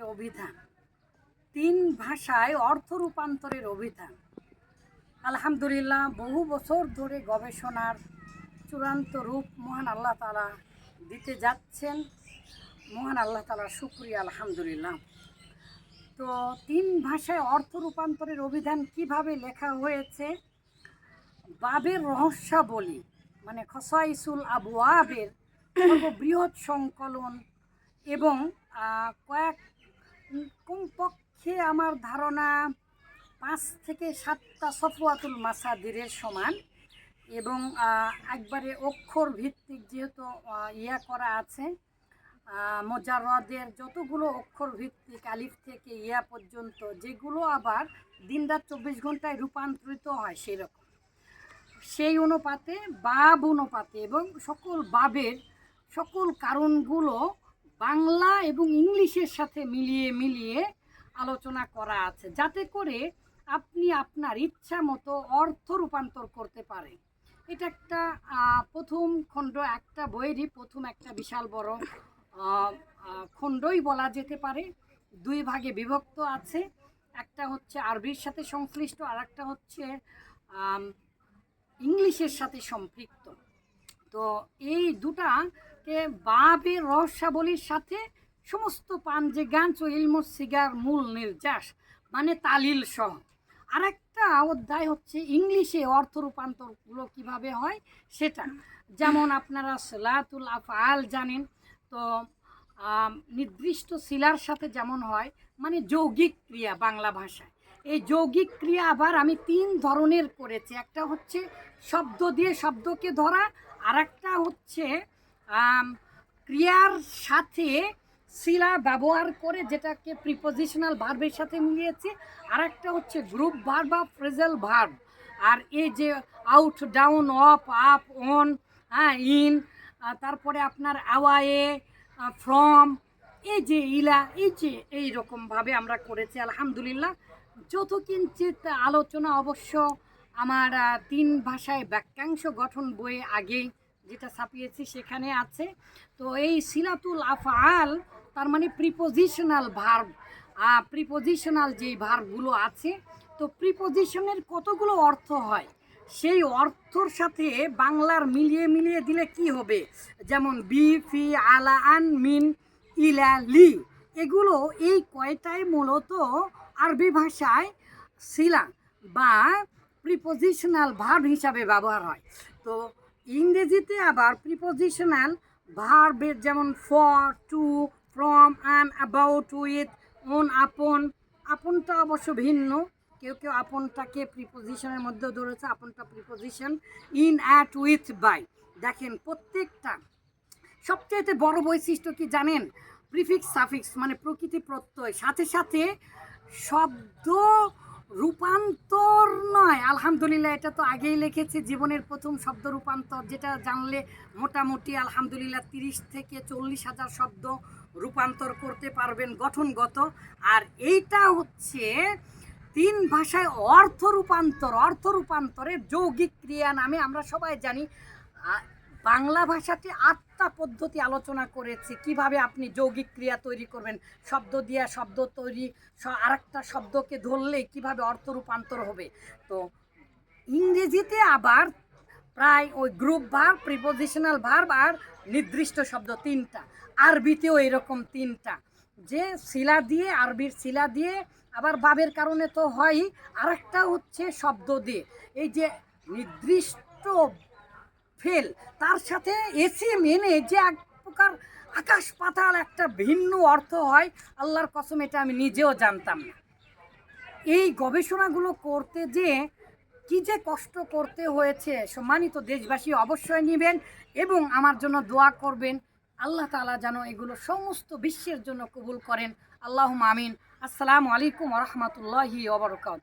রূপান্তরের অভিধান। তিন ভাষায় অর্থ রূপান্তরের অভিধান। আলহামদুলিল্লাহ, বহু বছর ধরে গবেষণার চূড়ান্ত রূপ মহান আল্লাহ তালা দিতে যাচ্ছেন। মহান আল্লাহ তালা শুক্রিয়া, আলহামদুলিল্লাহ। তো তিন ভাষায় অর্থ রূপান্তরের অভিধান কীভাবে লেখা হয়েছে? বাবের রহস্যাবলী মানে খসাইসুল আবু আবের বৃহৎ সংকলন এবং কয়েক কমপক্ষে আমার ধারণা পাঁচ থেকে সাতটা সফওয়াতুল মাসাদিরের সমান এবং একবারে অক্ষর ভিত্তিক যেহেতু ইয়া করা আছে মোজারদের যতগুলো অক্ষর ভিত্তিক আলিফ থেকে ইয়া পর্যন্ত, যেগুলো আবার দিনরাত চব্বিশ ঘন্টায় রূপান্তরিত হয় সেরকম সেই অনুপাতে, বাব অনুপাতে এবং সকল বাবের সকল কারণগুলো বাংলা এবং ইংলিশের সাথে মিলিয়ে মিলিয়ে আলোচনা করা আছে, যাতে করে আপনি আপনার ইচ্ছা মতো অর্থ রূপান্তর করতে পারেন। এটা একটা প্রথম খণ্ড, একটা বইয়েরই প্রথম একটা বিশাল বড় খণ্ডই বলা যেতে পারে। দুই ভাগে বিভক্ত আছে, একটা হচ্ছে আরবির সাথে সংশ্লিষ্ট আর একটা হচ্ছে ইংলিশের সাথে সম্পৃক্ত। তো এই দুটাকে বাবের রহস্যাবলীর সাথে সমস্ত পাঞ্জে গান ও ইলম সিগার মূল নির্যাস মানে তালিল সহ। আরেকটা অধ্যায় হচ্ছে ইংলিশে অর্থ রূপান্তরগুলো কীভাবে হয় সেটা। যেমন আপনারা সলাতুল আফআল জানেন, তো নির্দিষ্ট শিলার সাথে যেমন হয় মানে যৌগিক ক্রিয়া বাংলা ভাষায়। এই যৌগিক ক্রিয়া আবার আমি তিন ধরনের করেছি। একটা হচ্ছে শব্দ দিয়ে শব্দকে ধরা আর একটা হচ্ছে ক্রিয়ার সাথে শিলা ব্যবহার করে যেটাকে প্রিপোজিশনাল ভার্বের সাথে মিলিয়েছি আর একটা হচ্ছে গ্রুপ ভার্ব বা ফ্রেজাল ভার্ব আর এই যে out down off up on হ্যাঁ ইন তারপরে আপনার আওয়ায়ে ফ্রম এই যে ইলা, এই যে এই রকমভাবে আমরা করেছি, আলহামদুলিল্লাহ। যত কিঞ্চিত আলোচনা অবশ্য আমার তিন ভাষায় বাক্যাংশ গঠন বইয়ে আগেই যেটা ছাপিয়েছি সেখানে আছে। তো এই সিলাতুল আফআল, তার মানে প্রিপোজিশনাল ভার্ব প্রিপোজিশনাল যেই ভার্বগুলো আছে, তো প্রিপোজিশনের কতগুলো অর্থ হয়? সেই অর্থর সাথে বাংলার মিলিয়ে মিলিয়ে দিলে কি হবে? যেমন বি, ফি, আলা, আন, মিন, ইলা, লি। এগুলো এই কয়টাই মূলত আরবি ভাষায় শিলা বা প্রিপোজিশনাল ভার্ব হিসাবে ব্যবহার হয়। তো ইংরেজিতে আবার প্রিপোজিশনাল ভার্বের যেমন for to from an about with on upon আপনটা অবশ্য ভিন্ন। কেউ কেউ আপনটাকে প্রিপোজিশনের মধ্যে ধরেছে, আপনটা preposition in at with by দেখেন প্রত্যেকটা। সবচেয়ে বড় বৈশিষ্ট্য কি জানেন? প্রিফিক্স সাফিক্স মানে প্রকৃতি প্রত্যয়। সাথে সাথে শব্দ রূপান্তর নয়। আলহামদুলিল্লাহ, এটা তো আগেই লিখেছি, জীবনের প্রথম শব্দ রূপান্তর, যেটা জানলে মোটামুটি আলহামদুলিল্লাহ তিরিশ থেকে চল্লিশ হাজার শব্দ রূপান্তর করতে পারবেন গঠনগত। আর এইটা হচ্ছে তিন ভাষায় অর্থ রূপান্তর, অর্থ রূপান্তরের যৌগিক ক্রিয়া নামে আমরা সবাই জানি। বাংলা ভাষাতে আটটা পদ্ধতি আলোচনা করেছি। কীভাবে আপনি যৌগিক ক্রিয়া তৈরি করবেন? শব্দ দিয়া শব্দ তৈরি আর একটা শব্দকে ধরলে কীভাবে অর্থ রূপান্তর হবে? তো ইংরেজিতে আবার প্রায় ওই গ্রুপ ভার্ব, প্রিপোজিশনাল ভার্ব আর নির্দিষ্ট শব্দ তিনটা। আরবিতেও এরকম তিনটা। যে শিলা দিয়ে, আরবির শিলা দিয়ে আবার বাবের কারণে তো হয়ই, আরেকটা হচ্ছে শব্দ দিয়ে। এই যে নির্দিষ্ট ফেল। তার সাথে এসি মেনে যে এক প্রকার আকাশ পাতাল একটা ভিন্ন অর্থ হয়, আল্লাহর কসম, এটা আমি নিজেও জানতাম না। এই গবেষণাগুলো করতে যে কি যে কষ্ট করতে হয়েছে, সম্মানিত দেশবাসী অবশ্যই নেবেন এবং আমার জন্য দোয়া করবেন। আল্লাহ তালা যেন এগুলো সমস্ত বিশ্বের জন্য কবুল করেন। আল্লাহ আমিন। আসসালামু আলাইকুম রহমতুল্লাহি ওবরকাত